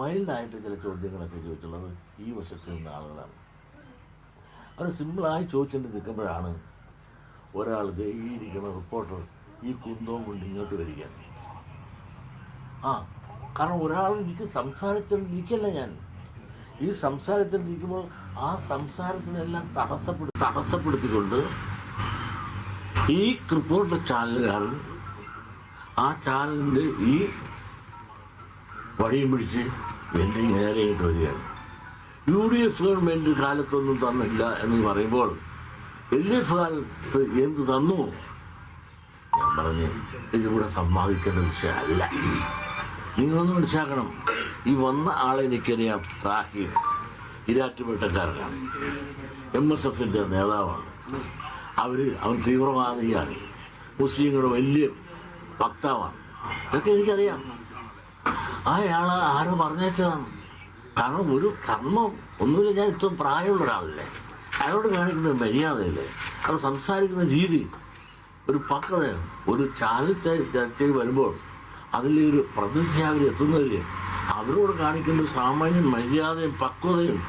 മൈൽഡായിട്ട് ചില ചോദ്യങ്ങളൊക്കെ ചോദിച്ചുള്ളത് ഈ വശത്ത് നിന്ന ആളുകളാണ്. അവർ സിമ്പിളായി ചോദിച്ചുകൊണ്ട് നിൽക്കുമ്പോഴാണ് ഒരാൾ ഈ റിപ്പോർട്ടർ ഈ കുന്തവും കൊണ്ട് ഇങ്ങോട്ട് വരിക ആ കാരണം ഒരാൾ എനിക്ക് സംസാരിച്ചുകൊണ്ടിരിക്കല്ല ഞാൻ. ഈ സംസാരത്തിലിരിക്കുമ്പോൾ ആ സംസാരത്തിനെല്ലാം തടസ്സപ്പെടു തടസ്സപ്പെടുത്തിക്കൊണ്ട് ഈ റിപ്പോർട്ടർ ചാനലുകാരൻ ആ ചാനലിന്റെ ഈ വഴിയും പിടിച്ച് എന്റെ നേരെയായിട്ട് വരികയാണ് യു ഡി എഫ് ഗവൺമെന്റ് കാലത്തൊന്നും തന്നില്ല എന്ന് പറയുമ്പോൾ എൽ ഡി എഫ് കാലത്ത് എന്ത് തന്നു? ഞാൻ പറഞ്ഞു ഇതിലൂടെ സമ്മാനിക്കേണ്ട വിഷയമല്ല. നിങ്ങളൊന്ന് മനസ്സിലാക്കണം. ഈ വന്ന ആളെ എനിക്കറിയാം റാഹി ഇരാറ്റുപേട്ടക്കാരനാണ് എം എസ് എഫിന്റെ നേതാവാണ്. അവർ അവൻ തീവ്രവാദിയാണ്. മുസ്ലിങ്ങളുടെ വലിയ വക്താവാണ്. ഇതൊക്കെ എനിക്കറിയാം. അയാളെ ആരോ പറഞ്ഞേച്ചതാണ്. കാരണം ഒരു കർമ്മം ഒന്നുമില്ല ഞാൻ ഇത്ര പ്രായമുള്ള ഒരാളല്ലേ. അയാളോട് കാണിക്കുന്ന മര്യാദയില്ലേ. അയാൾ സംസാരിക്കുന്ന രീതി ഒരു പക്വത ഒരു ചാനൽ ചർച്ചയിൽ വരുമ്പോൾ അതിൽ ഒരു പ്രതിനിധി അവർ എത്തുന്നവർ അവരോട് കാണിക്കേണ്ട സാമാന്യ മര്യാദയും പക്വതയും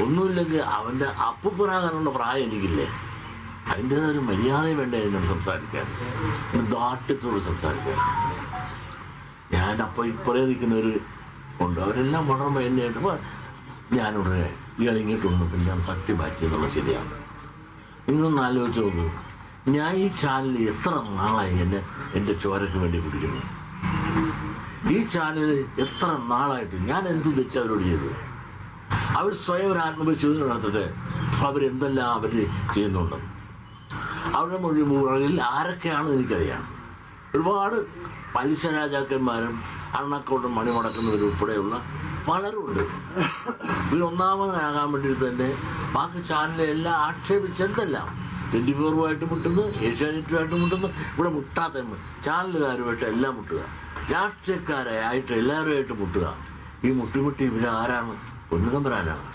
ഒന്നുമില്ലെങ്കിൽ അവന്റെ അപ്പുപ്പനാകാനുള്ള പ്രായം എനിക്കില്ലേ. അതിന്റെതായ ഒരു മര്യാദയും വേണ്ട എന്നോട് സംസാരിക്കാൻ. ഒരു ദാഠ്യത്തോട് സംസാരിക്കാൻ. ഞാൻ അപ്പോൾ ഇപ്പറേ നിൽക്കുന്നവർ ഉണ്ട്. അവരെല്ലാം വളരെ മേന്യായിട്ട് അപ്പോൾ ഞാനുടനെ വന്നു പിന്നെ ഞാൻ തട്ടി മാറ്റി എന്നുള്ളത് ശരിയാണ്. നിങ്ങളൊന്ന് ആലോചിച്ച് നോക്കൂ. ഞാൻ ഈ ചാനലിൽ എത്ര നാളായി എന്നെ എന്റെ ചോരക്ക് വേണ്ടി കുടിക്കുന്നു? ഈ ചാനൽ എത്ര നാളായിട്ട് ഞാൻ എന്ത് തെറ്റ് അവരോട് ചെയ്തു? അവർ സ്വയം ഒരു ആത്മപരിശോധന നടത്തട്ടെ. അവരെന്തെല്ലാം അവർ ചെയ്യുന്നുണ്ട്? അവരുടെ മൊഴി മുകളിൽ ആരൊക്കെയാണെന്ന് എനിക്കറിയാം. ഒരുപാട് പലിശ രാജാക്കന്മാരും അണ്ണക്കോട്ടും മണിമുടക്കുന്നവരുൾപ്പെടെയുള്ള പലരുണ്ട്. ഇവർ ഒന്നാമതാകാൻ വേണ്ടിയിട്ട് തന്നെ ബാക്കി ചാനലെല്ലാം ആക്ഷേപിച്ചെന്തെല്ലാം ട്വന്റി ഫോറുമായിട്ട് മുട്ടുന്നു ഏഷ്യാനെറ്റുമായിട്ട് മുട്ടുന്നു ഇവിടെ മുട്ടാത്ത ചാനലുകാരുമായിട്ട് എല്ലാം മുട്ടുക. രാഷ്ട്രീയക്കാരെ ആയിട്ട് എല്ലാവരുമായിട്ട് മുട്ടുക. ഈ മുട്ടിമുട്ടി ഇവർ ആരാണ്? പൊന്നുതമ്പരാനാണ്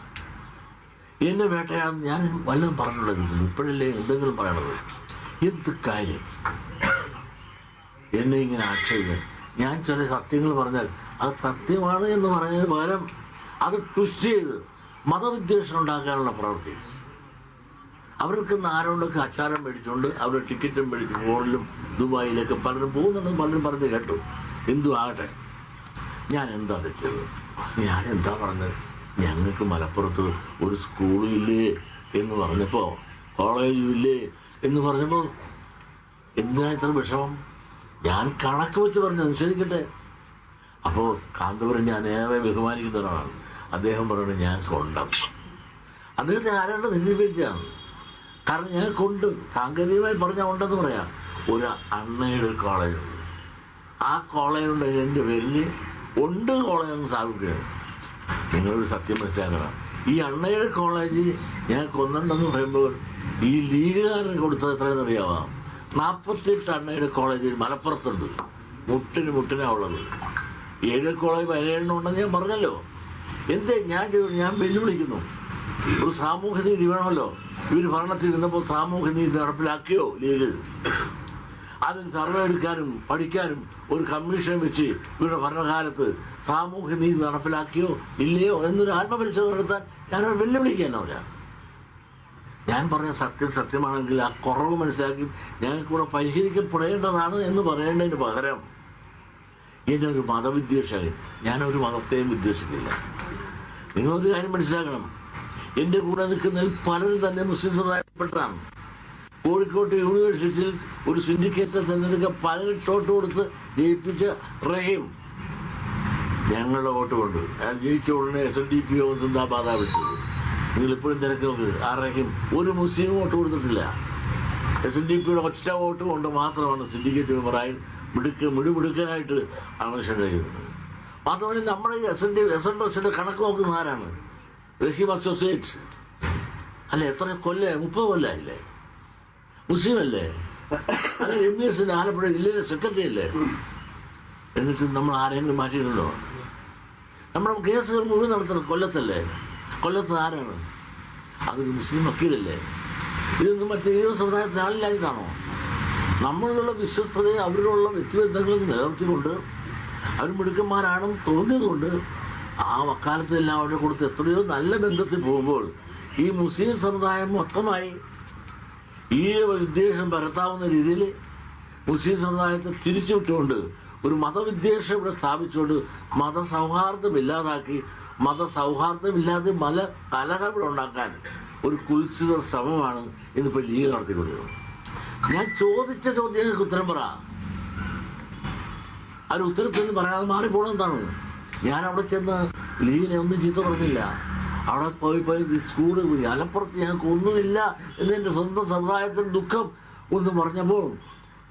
എന്നെ വേട്ടയാണെന്ന് ഞാൻ വല്ലതും പറഞ്ഞുള്ളത് ഇപ്പോഴല്ലേ എന്തെങ്കിലും പറയണത്? എന്ത് കാര്യം? എന്നെ ഇങ്ങനെ ആക്ഷേപിക്കാൻ ഞാൻ ചില സത്യങ്ങൾ പറഞ്ഞാൽ അത് സത്യമാണ് എന്ന് പറഞ്ഞതിന് പകരം അത് ട്വിസ്റ്റ് ചെയ്ത് മതവിദ്വേഷം ഉണ്ടാക്കാനുള്ള പ്രവൃത്തി. അവർക്ക് ആരോണ്ടൊക്കെ അച്ചാരം മേടിച്ചുകൊണ്ട് അവർ ടിക്കറ്റും മേടിച്ച് ഫോണിലും ദുബായിലൊക്കെ പലരും പോകുന്നുണ്ടെന്ന് പലരും പറഞ്ഞ് കേട്ടു. എന്തു ആകട്ടെ ഞാൻ എന്താ തെറ്റത്? ഞാൻ എന്താ പറഞ്ഞത്? ഞങ്ങൾക്ക് മലപ്പുറത്ത് ഒരു സ്കൂളും ഇല്ലേ എന്ന് പറഞ്ഞപ്പോൾ കോളേജും ഇല്ലേ എന്ന് പറഞ്ഞപ്പോൾ എന്തിനാ ഇത്ര വിഷമം? ഞാൻ കണക്ക് വെച്ച് പറഞ്ഞു നിഷേധിക്കട്ടെ. അപ്പോൾ കാന്തപുരം ഞാൻ ഏറെ ബഹുമാനിക്കുന്ന ഒരാളാണ്. അദ്ദേഹം പറഞ്ഞു ഞാൻ കൊണ്ടം. അദ്ദേഹത്തെ ആരാണ്ട് നിന്ദിപ്പിച്ചാണ് കാരണം ഞാൻ കൊണ്ട്. സാങ്കേതികമായി പറഞ്ഞാൽ ഉണ്ടെന്ന് പറയാം. ഒരു അണ്ണയുടെ ഒരു കോളേജ് ആ കോളേജുണ്ട് എന്റെ പേരിൽ ഉണ്ട് കോളേജ് സ്ഥാപിക്കുകയാണ്. നിങ്ങളൊരു സത്യം മനസ്സിലാക്കണം. ഈ അണ്ണയുടെ കോളേജ് ഞാൻ കൊന്നുണ്ടെന്ന് പറയുമ്പോൾ ഈ ലീഗുകാരന് കൊടുത്തത് എത്രയെന്ന് അറിയാമോ നാൽപ്പത്തെട്ട് അണ്ണയുടെ കോളേജിൽ മലപ്പുറത്തുണ്ട്. മുട്ടിന് മുട്ടിനാ ഉള്ളത്. ഏഴ് കോളേജ് പതിനേഴെണ്ണം ഉണ്ടെന്ന് ഞാൻ പറഞ്ഞല്ലോ. എന്തേ ഞാൻ ഞാൻ വെല്ലുവിളിക്കുന്നു. ഒരു സാമൂഹ്യ നീതി വേണമല്ലോ. ഇവർ ഭരണത്തിൽ ഇരുന്നപ്പോൾ സാമൂഹ്യ നീതി നടപ്പിലാക്കിയോ ലീഗ്? അതിന് സർവേ എടുക്കാനും പഠിക്കാനും ഒരു കമ്മീഷൻ വെച്ച് ഇവരുടെ ഭരണകാലത്ത് സാമൂഹ്യ നീതി നടപ്പിലാക്കിയോ ഇല്ലയോ എന്നൊരു ആത്മപരിശോധന നടത്താൻ ഞാനൊരു വെല്ലുവിളിക്കാനോ ഞാൻ പറഞ്ഞ സത്യം സത്യമാണെങ്കിൽ ആ കുറവ് മനസ്സിലാക്കി ഞങ്ങൾക്ക് കൂടെ പരിഹരിക്കപ്പെടേണ്ടതാണ് എന്ന് പറയേണ്ടതിന് പകരം ഇതൊരു മതവിദ്വേഷകൻ ഞാനൊരു മതത്തെയും വിദ്വേഷിക്കില്ല നിങ്ങളൊരു കാര്യം മനസ്സിലാക്കണം. എന്റെ കൂടെ നിൽക്കുന്നതിൽ പലരും തന്നെ മുസ്ലിം സമുദായപ്പെട്ടാണ് കോഴിക്കോട്ട് യൂണിവേഴ്സിറ്റിയിൽ ഒരു സിൻഡിക്കേറ്റ് തിരഞ്ഞെടുക്കാൻ പതിനെട്ടോട്ട് കൊടുത്ത് ജയിപ്പിച്ച റഹീം. ഞങ്ങളുടെ വോട്ട് കൊണ്ട് അയാൾ ജയിച്ച ഉടനെ എസ് എൻ ഡി പി ഒ സിന്ദാബാദ വിളിച്ചത് നിങ്ങൾ ഇപ്പോഴും തിരക്ക് നോക്ക് ആ ഒരു മുസ്ലിം വോട്ട് കൊടുത്തിട്ടില്ല. എസ് എൻ ഡി പിയുടെ ഒറ്റ വോട്ട് കൊണ്ട് മാത്രമാണ് സിൻഡിക്കേറ്റ് മെമ്പറായി മിടുക്ക് മിടുമിടുക്കനായിട്ട് ആ കഴിയുന്നത്. മാത്രമല്ല നമ്മുടെ S N D S N ഡ്രസിന്റെ കണക്ക് നോക്കുന്ന ആരാണ്? റഹീം അസോസിയേറ്റ് അല്ല എത്ര കൊല്ലേ മുപ്പത് കൊല്ലമില്ലേ മുസ്ലിം അല്ലേ? അല്ല എം ബി എസിന്റെ ആലപ്പുഴ ജില്ലയിലെ സെക്രട്ടറി അല്ലേ? എന്നിട്ട് നമ്മൾ ആരെങ്കിലും മാറ്റിയിട്ടുണ്ടോ? നമ്മുടെ കേസുകൾ മുഴുവൻ നടത്തുന്നത് കൊല്ലത്തല്ലേ? കൊല്ലത്ത് ആരാണ്? അത് മുസ്ലിം വക്കീലല്ലേ? ഇതൊന്നും മറ്റേ സമുദായത്തിന് ആളില്ലായിട്ടാണോ നമ്മളിലുള്ള വിശ്വസ്തതയെ അവരിലുള്ള വ്യക്തിബന്ധങ്ങൾ നിലനിർത്തിക്കൊണ്ട് അവർ മിടുക്കന്മാരാണെന്ന് തോന്നിയതുകൊണ്ട് ആ വക്കാലത്ത് എല്ലാം അവരുടെ കൊടുത്ത് എത്രയോ നല്ല ബന്ധത്തിൽ പോകുമ്പോൾ ഈ മുസ്ലിം സമുദായം മൊത്തമായി ഈ വിദ്വേഷം പരത്താവുന്ന രീതിയിൽ മുസ്ലിം സമുദായത്തെ തിരിച്ചുവിട്ടുകൊണ്ട് ഒരു മതവിദ്വേഷം ഇവിടെ സ്ഥാപിച്ചുകൊണ്ട് മതസൗഹാർദ്ദം ഇല്ലാതാക്കി മതസൗഹാർദ്ദമില്ലാതെ മല കലഹങ്ങൾ ഉണ്ടാക്കാൻ ഒരു കുൽസിത ശ്രമമാണ് ഇന്നിപ്പോൾ ലീഗ് നടത്തിക്കൊണ്ടിരുന്നത്. ഞാൻ ചോദിച്ച ചോദ്യങ്ങൾക്ക് ഉത്തരം പറ. അതിന് ഉത്തരത്തിന് പറയാതെ മാറിപ്പോണം എന്താണ്? ഞാൻ അവിടെ ചെന്ന് ലീഗിനെ ഒന്നും ചീത്ത പറഞ്ഞില്ല. അവിടെ പോയി പോയി സ്കൂൾ പോയി അലപ്പുറത്ത് ഞങ്ങൾക്ക് ഒന്നുമില്ല എന്നെന്റെ സ്വന്തം സമുദായത്തിന് ദുഃഖം ഒന്ന് പറഞ്ഞപ്പോൾ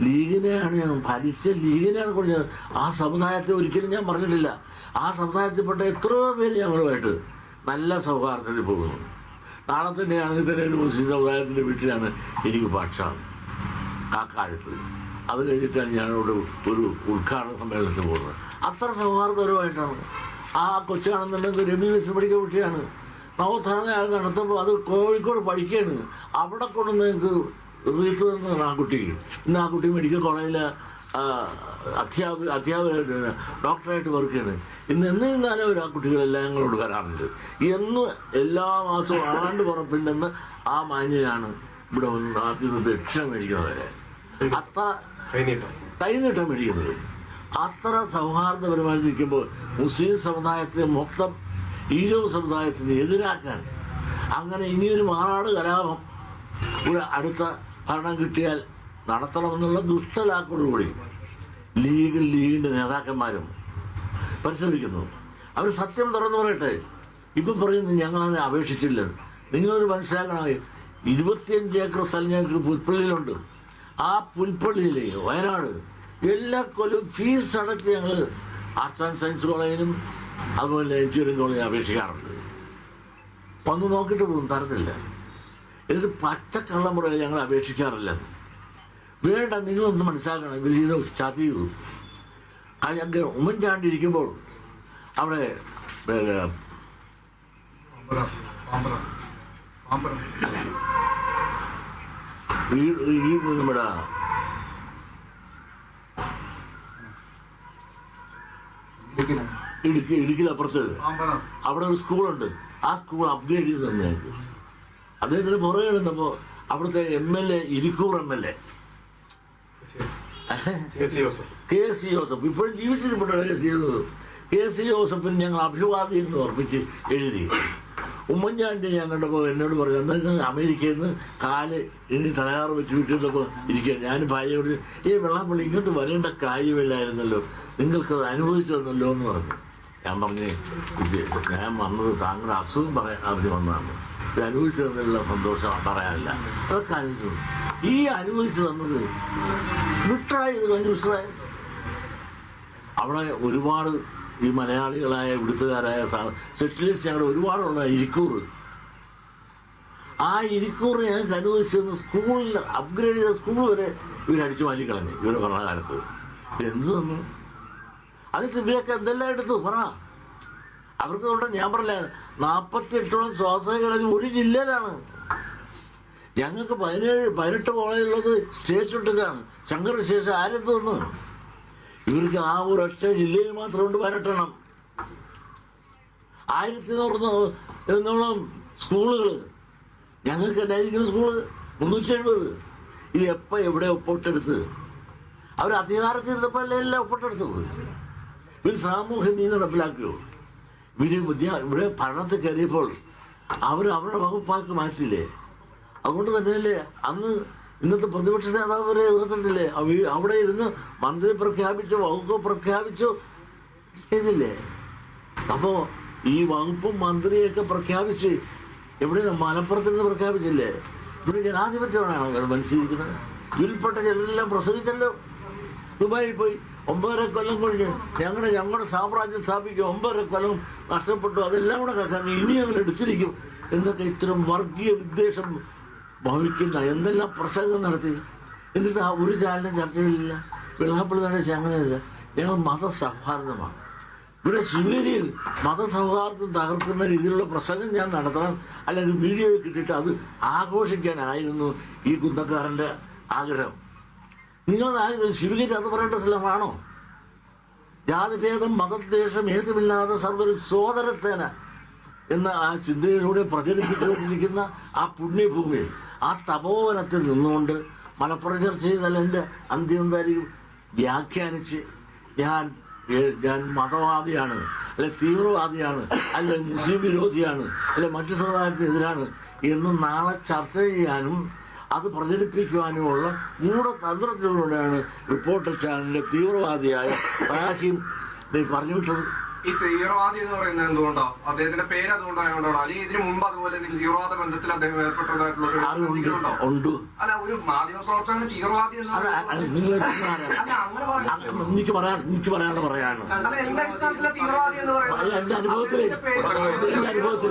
ലീഗിനെയാണ് ഞാൻ ഭരിച്ച ലീഗിനെയാണ് കുറഞ്ഞത് ആ സമുദായത്തെ ഒരിക്കലും ഞാൻ പറഞ്ഞിട്ടില്ല. ആ സമുദായത്തിൽപ്പെട്ട എത്രയോ പേര് ഞങ്ങളുമായിട്ട് നല്ല സൗഹാർദ്ദത്തിൽ പോകുന്നു. നാളെ തന്നെയാണെങ്കിൽ തന്നെ ഒരു മുസ്ലിം സമുദായത്തിന്റെ വീട്ടിലാണ് എനിക്ക് പക്ഷം കാക്കാഴത്ത് അത് കഴിഞ്ഞിട്ടാണ് ഞാനിവിടെ ഒരു ഉദ്ഘാടന സമ്മേളനത്തിൽ പോകുന്നത്. അത്ര സൗഹാർദ്ദപരമായിട്ടാണ്. ആ കൊച്ചാണെന്നുണ്ടെങ്കിൽ രമ്യ വിസ് പഠിക്കുന്ന കുട്ടിയാണ്. നവോത്ഥാന നടത്തുമ്പോൾ അത് കോഴിക്കോട് പഠിക്കുകയാണ്. അവിടെ കൊണ്ടുവന്ന് എനിക്ക് റീത്ത് നിന്ന് ആൺകുട്ടി. ഇന്ന് ആ കുട്ടി മെഡിക്കൽ കോളേജിലെ അധ്യാപക അധ്യാപകരായിട്ട് ഡോക്ടറായിട്ട് വർക്ക് ചെയ്യണത് ഇന്ന് എന്നിരുന്നാലും നിന്നാലും ഒരു ആ കുട്ടികളെല്ലാം ഞങ്ങളോട് വരാറുണ്ട്. എന്ന് എല്ലാ മാസവും ആണ്ട് പുറപ്പില്ലെന്ന് ആ മാന്യനാണ് ഇവിടെ വന്ന് നാട്ടിൽ ദക്ഷിണ മേടിക്കുന്നവരെ. അത്ര കൈനീട്ടം. മേടിക്കുന്നത്. അത്ര സൗഹാർദ്ദപരമായി നിൽക്കുമ്പോൾ മുസ്ലിം സമുദായത്തെ മൊത്തം ഈഴവ് സമുദായത്തിന് എതിരാക്കാൻ. അങ്ങനെ ഇനിയൊരു മാറാട് കലാപം. ഇവിടെ അടുത്ത ഭരണം കിട്ടിയാൽ നടത്തണമെന്നുള്ള ദുഷ്ടലാക്കോടുകൂടി ലീഗ് ലീഗിന്റെ നേതാക്കന്മാരും പരിശ്രമിക്കുന്നു. അവർ സത്യം തുറന്നു പറയട്ടെ. ഇപ്പം പറയുന്നു ഞങ്ങളതിനെ അപേക്ഷിച്ചില്ല. നിങ്ങളൊരു മനസ്സിലാക്കണമെങ്കിൽ ഇരുപത്തിയഞ്ച് ഏക്കർ സ്ഥലം ഞങ്ങൾക്ക് പുൽപ്പള്ളിയിലുണ്ട്. ആ പുൽപ്പള്ളിയിലെ വയനാട് എല്ലാ കൊല്ലവും ഫീസ് അടച്ച് ഞങ്ങൾ ആർട്സ് ആൻഡ് സയൻസ് കോളേജിനും അതുപോലെ എഞ്ചിനീയറിംഗ് കോളേജിനും അപേക്ഷിക്കാറുണ്ട്. വന്ന് നോക്കിയിട്ട് പോകും തരത്തില്ല. ഇത് പച്ച പറയാൻ ഞങ്ങൾ അപേക്ഷിക്കാറില്ല. വേണ്ട നിങ്ങളൊന്ന് മനസ്സിലാക്കണം. ഇവർ ചെയ്ത ചതി ആ ഞങ്ങൾ ഉമ്മൻചാണ്ടി ഇരിക്കുമ്പോൾ അവിടെ ഈ നമ്മുടെ ഇടുക്കി ഇടുക്കിയിലപ്പുറത്ത് അവിടെ ഒരു സ്കൂളുണ്ട്. ആ സ്കൂൾ അപ്ഗ്രേഡ് ചെയ്ത് തന്നെ ഞങ്ങൾക്ക് അദ്ദേഹത്തിന് പുറകെ കിടന്നപ്പോൾ അവിടുത്തെ M L A Irikkur M L A. K C Joseph. ഇപ്പോൾ ജീവിച്ചിരിപ്പുണ്ട് K C Joseph? K C ജോസഫിന് ഞങ്ങൾ അഭിവാദ്യം എന്ന് ഓർപ്പിച്ച് എഴുതി. ഉമ്മൻചാണ്ടി ഞാൻ കണ്ടപ്പോൾ എന്നോട് പറഞ്ഞു എന്നാൽ അമേരിക്കയിൽ നിന്ന് കാൽ ഇനി തയ്യാറ് വെച്ച് വീട്ടിലപ്പോൾ ഇരിക്കുക ഞാൻ ഭാര്യയോട് ഈ വെള്ളാപ്പള്ളി ഇങ്ങോട്ട് വരേണ്ട കാര്യമില്ലായിരുന്നല്ലോ. നിങ്ങൾക്കത് അനുഭവിച്ചു തന്നല്ലോ എന്ന് പറഞ്ഞു. ഞാൻ പറഞ്ഞു ഞാൻ വന്നത് താങ്കളുടെ അസുഖം പറയാൻ അറിഞ്ഞു വന്നതാണ്. അനുഭവിച്ചു തന്നതിലുള്ള സന്തോഷം പറയാനില്ല. അതൊക്കെ അനുഭവിച്ചു. ഈ അനുഭവിച്ചു തന്നത് വിട്ടായി അനുഭവിച്ചതായി അവിടെ ഒരുപാട് ഈ മലയാളികളായ ഇവിടുത്തുകാരായ സെറ്റിലേഴ്സ് ഞങ്ങളുടെ ഒരുപാടുള്ള ഇരിക്കൂർ. ആ ഇരിക്കൂർ ഞങ്ങൾക്ക് അനുഭവിച്ചിരുന്ന സ്കൂളിൽ അപ്ഗ്രേഡ് ചെയ്ത സ്കൂൾ വരെ ഇവരടിച്ചു മാറ്റിക്കളഞ്ഞു ഇവരുടെ ഭരണകാലത്ത് എന്ത് തന്നു? അതിട്ട് ഇവരൊക്കെ എന്തെല്ലാം എടുത്തു? പറ. അവർക്ക് തൊട്ട് ഞാൻ പറഞ്ഞില്ല നാൽപ്പത്തിയെട്ടോളം സ്വാശ്രയ കോളേജ് ഒരു ജില്ലയിലാണ്. ഞങ്ങൾക്ക് പതിനേഴ് പതിനെട്ട് കോളേജുള്ളത് സ്റ്റേറ്റ് ഒട്ടുക്കാണ് ശങ്കർ ശേഷം ആരെന്ത് തന്നു ഇവർക്ക് ആ ഒരൊറ്റ ജില്ലയിൽ മാത്രമുണ്ട് പതിനെട്ടെണ്ണം. ആയിരത്തി എന്നോളം സ്കൂളുകൾ ഞങ്ങൾക്ക് എന്നായിരിക്കുന്ന സ്കൂൾ. മുന്നൂറ്റി എഴുപത് ഇത് എപ്പോൾ എവിടെ ഒപ്പോട്ടെടുത്ത്? അവർ അധികാരത്തിൽ ഇരുന്നപ്പോൾ അല്ലേ എല്ലാം ഒപ്പോട്ടെടുത്തത്? ഇവർ സാമൂഹ്യ നീതി നടപ്പിലാക്കിയോ? ഇവർ വിദ്യ ഇവിടെ ഭരണത്തിൽ കയറിയപ്പോൾ അവർ അവരുടെ വകുപ്പാക്കി മാറ്റില്ലേ അതുകൊണ്ട് തന്നെയല്ലേ അന്ന് ഇന്നത്തെ പ്രതിപക്ഷ നേതാവ് വരെ എതിർത്തിട്ടില്ലേ? അവിടെ ഇരുന്ന് മന്ത്രി പ്രഖ്യാപിച്ചു വകുപ്പ് പ്രഖ്യാപിച്ചു ചെയ്തില്ലേ? അപ്പോ ഈ വകുപ്പും മന്ത്രിയൊക്കെ പ്രഖ്യാപിച്ച് എവിടെ മലപ്പുറത്ത് നിന്ന് പ്രഖ്യാപിച്ചില്ലേ? ഇവിടെ ജനാധിപത്യമാണ് മനസ്സിലിരിക്കുന്നത്. ഇതിൽപ്പെട്ട ചിലരെല്ലാം പ്രസവിച്ചല്ലോ ദുബായിൽ പോയി. ഒമ്പതര കൊല്ലം കഴിഞ്ഞ് ഞങ്ങളുടെ ഞങ്ങളുടെ സാമ്രാജ്യം സ്ഥാപിക്കും ഒമ്പതര കൊല്ലം നഷ്ടപ്പെട്ടു അതെല്ലാം കൂടെ കക്കാൻ ഇനി ഞങ്ങൾ എടുത്തിരിക്കും. എന്നൊക്കെ ഇത്തരം വർഗീയ വിദ്വേഷം ഭവിക്കുന്ന എന്തെല്ലാം പ്രസംഗം നടത്തി. എന്നിട്ട് ആ ഒരു ചാനലും ചർച്ചയിലില്ല വെള്ളാപ്പള്ളി നടേശ് അങ്ങനെയല്ല. ഞങ്ങൾ മതസൗഹാർദ്ദമാണ്. ഇവിടെ ശിവേരിയിൽ മതസൗഹാർദ്ദം തകർക്കുന്ന രീതിയിലുള്ള പ്രസംഗം ഞാൻ നടത്തണം. അല്ലെങ്കിൽ വീഡിയോ കിട്ടിയിട്ട് അത് ആഘോഷിക്കാനായിരുന്നു ഈ കുന്നക്കാരന്റെ ആഗ്രഹം. നിങ്ങൾ ശിവഗിരി അത് പറയേണ്ട സ്ഥലമാണോ? ജാതിഭേദം മതദ്വേഷം ഏതുമില്ലാതെ സർവരും സോദരത്തേന എന്ന ആ ചിന്തയിലൂടെ പ്രചരിപ്പിച്ചുകൊണ്ടിരിക്കുന്ന ആ പുണ്യഭൂമി ആ തപോവനത്തിൽ നിന്നുകൊണ്ട് മലപ്പുറം ചർച്ച ചെയ്താൽ എന്റെ വ്യാഖ്യാനിച്ച് ഞാൻ ഞാൻ മതവാദിയാണ് അല്ലെ തീവ്രവാദിയാണ് അല്ലെ മുസ്ലിം വിരോധിയാണ് അല്ലെ മറ്റു സമുദായത്തിനെതിരാണ് എന്ന് നാളെ ചർച്ച ചെയ്യാനും അത് പ്രചരിപ്പിക്കുവാനുമുള്ള ഗൂഢതന്ത്രത്തിലൂടെയാണ് റിപ്പോർട്ടർ ചാനലിന്റെ തീവ്രവാദിയായ റാഹിം ഇത് പറഞ്ഞു വിട്ടത് ഈ തീവ്രവാദി എന്ന് പറയുന്നത് എന്തുകൊണ്ടോ അദ്ദേഹത്തിന്റെ പേര് അതുകൊണ്ടായോണ്ടാണോ അല്ലെങ്കിൽ ഇതിനു മുമ്പ് അതുപോലെ എന്തെങ്കിലും തീവ്രവാദ ബന്ധത്തിൽ അദ്ദേഹം ഏർപ്പെട്ടതായിട്ടുള്ള? ഉണ്ട് അല്ല ഒരു മാധ്യമ പ്രവർത്തകന് തീവ്രവാദി എനിക്ക് പറയാൻ എനിക്ക് പറയാനുള്ള പറയാണ് തീവ്രവാദി എന്ന് പറയുന്നത് എന്റെ അനുഭവത്തിൽ എന്റെ അനുഭവത്തിൽ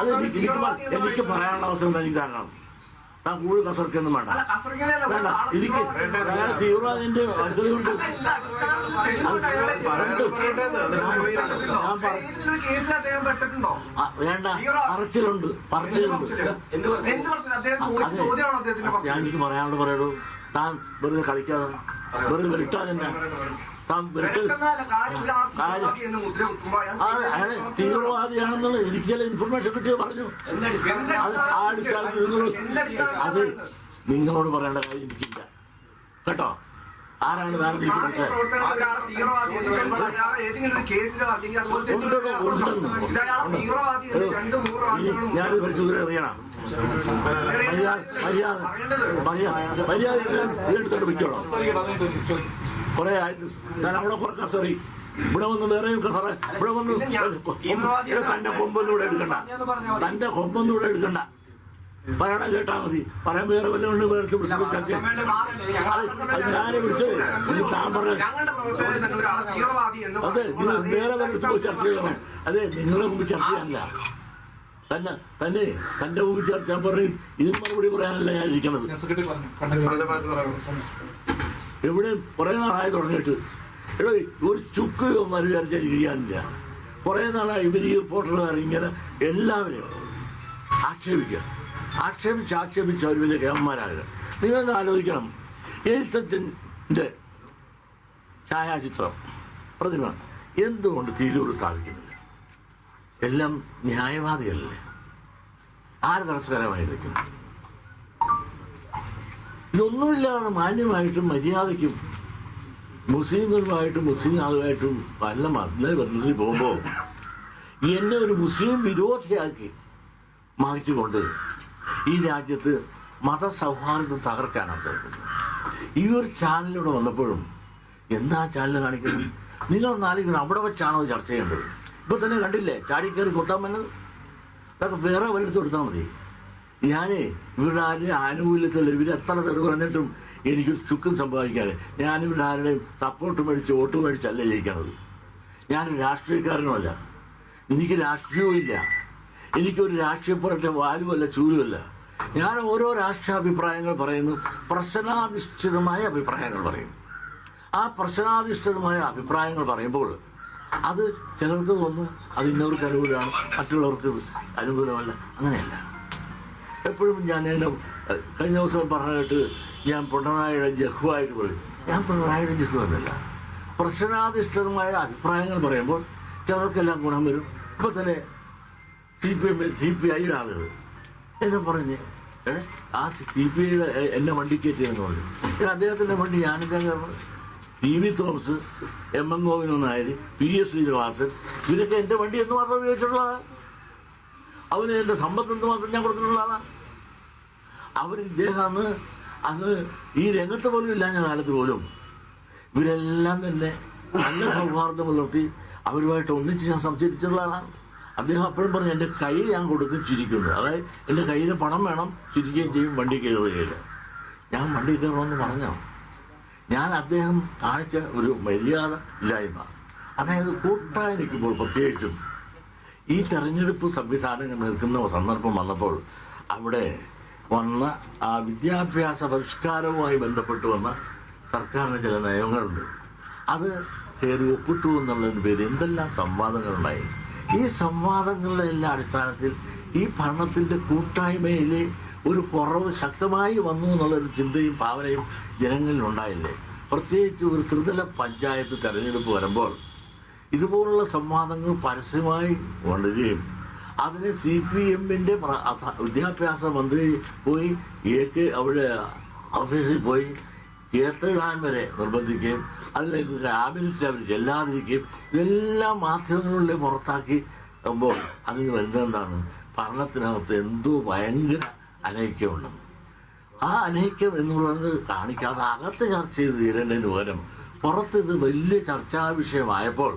അത് എനിക്ക് പറയാനുള്ള അവസരം എനിക്ക് തരണം താൻ കൂടുതൽ കസർക്കൊന്നും വേണ്ട. വേണ്ട എനിക്ക് ഞാൻ വശത കൊണ്ട് വേണ്ട പറച്ചിലുണ്ട് പറച്ചിലുണ്ട്. ഞാൻ എനിക്ക് പറയാനുള്ളത് പറയൂ. താൻ വെറുതെ കളിക്കാതെ വെറുതെ തന്നെ. അയാളെ തീവ്രവാദിയാണെന്നുള്ള എനിക്ക് ചില ഇൻഫർമേഷൻ കിട്ടിയോ പറഞ്ഞു. അത് ആ അടിസ്ഥാനത്തിൽ നിങ്ങൾ അത് നിങ്ങളോട് പറയേണ്ട കാര്യം എനിക്കില്ല. കേട്ടോ? ആരാണ് താൻ ഞാനിത് പരിശോധന അറിയണം. മര്യാദ മര്യാദ മര്യാദ. മര്യാദ എടുത്തോണ്ട് വെച്ചോളാം കുറെ ആയത് ഞാൻ അവിടെ കുറെ കസറി ഇവിടെ വന്ന് വേറെയും കസറ ഇവിടെ വന്ന് തന്റെ കൊമ്പൊന്നും ഇവിടെ എടുക്കണ്ട. തന്റെ കൊമ്പൊന്നും ഇവിടെ എടുക്കണ്ട. പറയണം കേട്ടാ മതി. പറയാൻ വേറെ വല്ലതുകൊണ്ട് വേറെ ചർച്ച ഞാനെ വിളിച്ചത് താൻ പറഞ്ഞ അതെ നിങ്ങൾ വേറെ വല്ലതും പോയി ചർച്ച ചെയ്യണം. അതെ നിങ്ങളെ മുമ്പ് ചർച്ച ചെയ്യാനില്ല. തന്നെ തന്നെ തന്റെ മുമ്പ് ചർച്ച ഞാൻ പറഞ്ഞു ഇതിന് മറുപടി പറയാനല്ല ഞാൻ ഇരിക്കണത്. എവിടെ കുറെ നാളായി തുടങ്ങിയിട്ട്. എടോ ഒരു ചുക്ക് ഇവന്മാർ വിചാരിച്ചാൽ ഇരിക്കാനില്ല. കുറെ നാളായി ഇവർ ഈ റിപ്പോർട്ടർകാർ ഇങ്ങനെ എല്ലാവരെയും ആക്ഷേപിക്കുക. ആക്ഷേപിച്ച് ആക്ഷേപിച്ച് അവർ വലിയ കേമന്മാരാകുക. നിങ്ങളൊന്ന് ആലോചിക്കണം. എഴുത്തച്ഛന്റെ ഛായാചിത്രം പ്രതിമ എന്തുകൊണ്ട് തീരൂർ സ്ഥാപിക്കുന്നില്ല? എല്ലാം ന്യായവാദികളല്ലേ ആര് തടസ്സകരമായി നിൽക്കുന്നു ഇതൊന്നുമില്ലാതെ മാന്യമായിട്ടും മര്യാദയ്ക്കും മുസ്ലിങ്ങളുമായിട്ടും മുസ്ലിം ആളുമായിട്ടും പല മദ്ദ ബന്ധത്തിൽ പോകുമ്പോൾ എന്നെ ഒരു മുസ്ലിം വിരോധിയാക്കി മാറ്റിക്കൊണ്ട് ഈ രാജ്യത്ത് മതസൗഹാർദ്ദം തകർക്കാനാണ് ശ്രമിക്കുന്നത്. ഈ ഒരു ചാനലിലൂടെ വന്നപ്പോഴും എന്താ ചാനൽ കാണിക്കുന്നത്? നിങ്ങൾ നാലിക്കണം അവിടെ വെച്ചാണോ ചർച്ച ചെയ്യേണ്ടത്? ഇപ്പൊ തന്നെ കണ്ടില്ലേ ചാടിക്കയറി കൊത്താൻ വന്നത്? അതൊക്കെ വേറെ വല്ലതും എടുത്താൽ മതി. ഞാനേ ഇവരുടെ ആരുടെ ആനുകൂല്യത്തിൽ ഇവർ എത്ര തെറി പറഞ്ഞിട്ടും എനിക്ക് ചുക്കും സംഭവിക്കാതെ. ഞാൻ ഇവരുടെ ആരുടെയും സപ്പോർട്ട് മേടിച്ച് വോട്ട് മേടിച്ചല്ല ജയിക്കണത്. ഞാൻ രാഷ്ട്രീയക്കാരനുമല്ല. എനിക്ക് രാഷ്ട്രീയവും ഇല്ല. എനിക്കൊരു രാഷ്ട്രീയപ്പുറത്തെ വാലുമല്ല ചൂലുമല്ല. ഞാൻ ഓരോ രാഷ്ട്രീയ അഭിപ്രായങ്ങൾ പറയുന്നു. പ്രശ്നാധിഷ്ഠിതമായ അഭിപ്രായങ്ങൾ പറയും. ആ പ്രശ്നാധിഷ്ഠിതമായ അഭിപ്രായങ്ങൾ പറയുമ്പോൾ അത് ചിലർക്ക് തോന്നും അത് ഇന്നവർക്ക് അനുകൂലമാണ് മറ്റുള്ളവർക്ക് അനുകൂലമല്ല. അങ്ങനെയല്ല. എപ്പോഴും ഞാൻ എന്നെ കഴിഞ്ഞ ദിവസം പറഞ്ഞിട്ട് ഞാൻ പിണറായിയുടെ ജഹുവായിട്ട് പറയും ഞാൻ പിണറായിയുടെ ജഹുവല്ല പ്രശ്നാധിഷ്ഠിതമായ അഭിപ്രായങ്ങൾ പറയുമ്പോൾ ചിലർക്കെല്ലാം ഗുണം വരും. ഇപ്പൊ തന്നെ C P M C P ഐയുടെ ആളുകൾ എന്നെ പറഞ്ഞ് ആ സി പി ഐയുടെ എന്നെ വണ്ടി കയറ്റിയെന്ന് പറഞ്ഞു. ഏ, അദ്ദേഹത്തിന്റെ വണ്ടി ഞാനിതാ T V Thomas M M Govindan Nair P S Srinivasan ഇവരൊക്കെ എന്റെ വണ്ടി എന്ന് മാത്രം ഉപയോഗിച്ചിട്ടുള്ളതാണ് അവന് എന്റെ സമ്പത്ത് എന്ത് മാത്രം ഞാൻ കൊടുത്തിട്ടുള്ളതാണ് അവർ ഇദ്ദേഹം അന്ന് ഈ രംഗത്ത് പോലും ഇല്ലാഞ്ഞ കാലത്ത് പോലും ഇവരെല്ലാം തന്നെ നല്ല സൗഹാർദ്ദം പുലർത്തി അവരുമായിട്ട് ഒന്നിച്ച് ഞാൻ സംസാരിച്ചിട്ടുള്ള ആളാണ്. അദ്ദേഹം അപ്പോഴും പറഞ്ഞു എന്റെ കൈ ഞാൻ കൊടുക്കും ചിരിക്കുന്നു. അതായത് എന്റെ കയ്യിൽ പണം വേണം ചിരിക്കുകയും ചെയ്യും വണ്ടി കയറുകയില്ല ഞാൻ വണ്ടി കയറണമെന്ന് പറഞ്ഞോ? ഞാൻ അദ്ദേഹം കാണിച്ച ഒരു മര്യാദ ഇല്ലായ്മ. അതായത് കൂട്ടായി നിൽക്കുമ്പോൾ പ്രത്യേകിച്ചും ഈ തെരഞ്ഞെടുപ്പ് സംവിധാനങ്ങൾ നിൽക്കുന്ന സന്ദർഭം വന്നപ്പോൾ അവിടെ വന്ന ആ വിദ്യാഭ്യാസ പരിഷ്കാരവുമായി ബന്ധപ്പെട്ട് വന്ന സർക്കാരിന് ചില നയങ്ങളുണ്ട്. അത് കയറി ഒപ്പിട്ടു എന്നുള്ളതിന് പേര് എന്തെല്ലാം സംവാദങ്ങളുണ്ടായി? ഈ സംവാദങ്ങളുടെ എല്ലാ അടിസ്ഥാനത്തിൽ ഈ ഭരണത്തിന്റെ കൂട്ടായ്മയിലെ ഒരു കുറവ് ശക്തമായി വന്നു എന്നുള്ളൊരു ചിന്തയും ഭാവനയും ജനങ്ങളിൽ ഉണ്ടായില്ലേ? പ്രത്യേകിച്ച് ഒരു ത്രിതല പഞ്ചായത്ത് തെരഞ്ഞെടുപ്പ് വരുമ്പോൾ ഇതുപോലുള്ള സംവാദങ്ങൾ പരസ്യമായി വളരുകയും അതിനെ സി പി എമ്മിന്റെ വിദ്യാഭ്യാസ മന്ത്രി പോയി ഏക്ക് അവിടെ ഓഫീസിൽ പോയി കേത്തിടാൻ വരെ നിർബന്ധിക്കുകയും അതിലേക്ക് ക്യാബിനറ്റിൽ അവർ ചെല്ലാതിരിക്കുകയും ഇതെല്ലാം മാധ്യമങ്ങളിലെ പുറത്താക്കി മ്പോൾ അതിന് വരുന്നതെന്താണ്? ഭരണത്തിനകത്ത് എന്തോ ഭയങ്കര അനൈക്യമുണ്ട്. ആ അനൈക്യം എന്ന് പറയുന്നത് കാണിക്കാതെ അകത്ത് ചർച്ച ചെയ്ത് തീരേണ്ടതിന് പകരം പുറത്ത് ഇത് വലിയ ചർച്ചാ വിഷയമായപ്പോൾ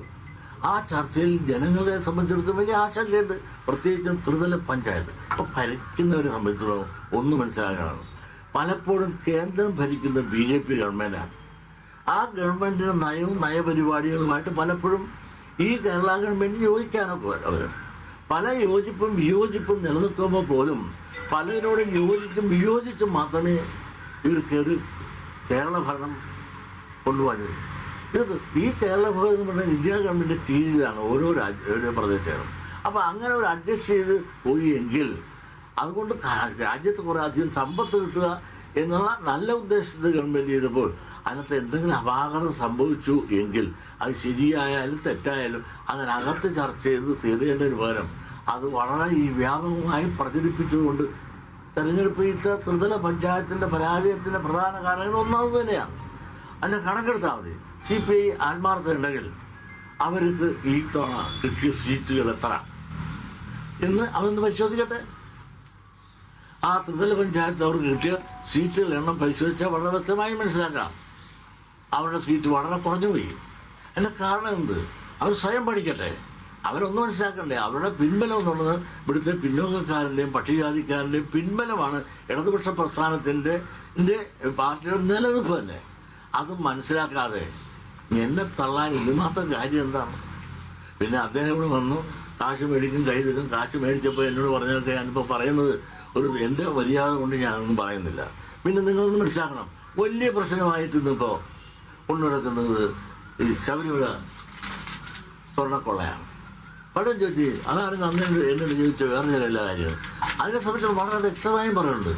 ആ ചർച്ചയിൽ ജനങ്ങളെ സംബന്ധിച്ചിടത്തോളം വലിയ ആശങ്കയുണ്ട്. പ്രത്യേകിച്ചും ത്രിതല പഞ്ചായത്ത്. അപ്പൊ ഭരിക്കുന്നവരെ സംബന്ധിച്ചിടത്തോളം ഒന്ന് മനസ്സിലാക്കാനാണ് പലപ്പോഴും കേന്ദ്രം ഭരിക്കുന്ന ബി ജെ പി ഗവൺമെന്റാണ്. ആ ഗവൺമെന്റിന്റെ നയവും നയപരിപാടികളുമായിട്ട് പലപ്പോഴും ഈ കേരള ഗവൺമെന്റിന് യോജിക്കാനൊക്കെ അവർ പല യോജിപ്പും വിയോജിപ്പും നിലനിൽക്കുമ്പോൾ പോലും പലരോടും യോജിച്ചും വിയോജിച്ചും മാത്രമേ ഇവർക്ക് ഒരു കേരള ഭരണം കൊണ്ടുപോകാൻ ഇത് ഈ കേരള ഭവൻ എന്ന് പറഞ്ഞാൽ ഇന്ത്യ ഗവൺമെന്റ് കീഴിലാണ് ഓരോ രാജ്യ ഓരോ പ്രദേശങ്ങളും. അപ്പോൾ അങ്ങനെ ഒരു അഡ്ജസ്റ്റ് ചെയ്ത് പോയി എങ്കിൽ അതുകൊണ്ട് രാജ്യത്ത് കുറേ അധികം സമ്പത്ത് കിട്ടുക എന്നുള്ള നല്ല ഉദ്ദേശത്തിൽ ഗവൺമെന്റ് ചെയ്തപ്പോൾ അതിനകത്ത് എന്തെങ്കിലും അപാകത സംഭവിച്ചു എങ്കിൽ അത് ശരിയായാലും തെറ്റായാലും അതിനകത്ത് ചർച്ച ചെയ്ത് തീരേണ്ടതിന് പകരം അത് വളരെ ഈ വ്യാപകമായി പ്രചരിപ്പിച്ചുകൊണ്ട് തെരഞ്ഞെടുപ്പ് ഈ ത്രിതല പഞ്ചായത്തിന്റെ പരാജയത്തിന്റെ പ്രധാന കാരണങ്ങൾ ഒന്നത് തന്നെയാണ്. അതിന്റെ കണക്കെടുത്താൽ മതി. സി പി ഐ ആത്മാർത്ഥ ഉണ്ടെങ്കിൽ അവർക്ക് ഈ തവണ കിട്ടിയ സീറ്റുകൾ എത്ര? എന്ന് അതൊന്ന് പരിശോധിക്കട്ടെ. ആ ത്രിതല പഞ്ചായത്ത് അവർക്ക് കിട്ടിയ സീറ്റുകളുടെ എണ്ണം പരിശോധിച്ചാൽ വളരെ വ്യക്തമായി മനസ്സിലാക്കാം. അവരുടെ സീറ്റ് വളരെ കുറഞ്ഞു പോയി. എന്റെ കാരണം എന്ത്? അവർ സ്വയം പഠിക്കട്ടെ. അവരൊന്നും മനസ്സിലാക്കണ്ടേ. അവരുടെ പിൻബലം എന്നുള്ളത് ഇവിടുത്തെ പിന്നോക്കക്കാരന്റെയും പട്ടികജാതിക്കാരന്റെയും പിൻബലമാണ് ഇടതുപക്ഷ പ്രസ്ഥാനത്തിന്റെ പാർട്ടിയുടെ നിലനിൽപ്പ് തന്നെ. അത് മനസ്സിലാക്കാതെ എന്നെ തള്ളാൻ ഇതുമാത്രം കാര്യം എന്താണ്? പിന്നെ അദ്ദേഹം ഇവിടെ വന്നു കാശ് മേടിക്കും കൈ തരും കാശ് മേടിച്ചപ്പോൾ എന്നോട് പറഞ്ഞതൊക്കെ ഞാനിപ്പോൾ പറയുന്നത് ഒരു എന്റെ മര്യാദ കൊണ്ട് ഞാനൊന്നും പറയുന്നില്ല. പിന്നെ നിങ്ങളൊന്ന് മനസ്സിലാക്കണം വലിയ പ്രശ്നമായിട്ട് ഇന്നിപ്പോൾ കൊണ്ടുനടക്കുന്നത് ഈ ശബരിമല സ്വർണക്കൊള്ളയാണ്. പലരും ചോദിച്ചു അതാണ് അന്ന് എന്നോട് ചോദിച്ച വേറെ ചില എല്ലാ കാര്യങ്ങളും അതിനെ സംബന്ധിച്ച് വളരെ വ്യക്തമായും പറയുന്നുണ്ട്.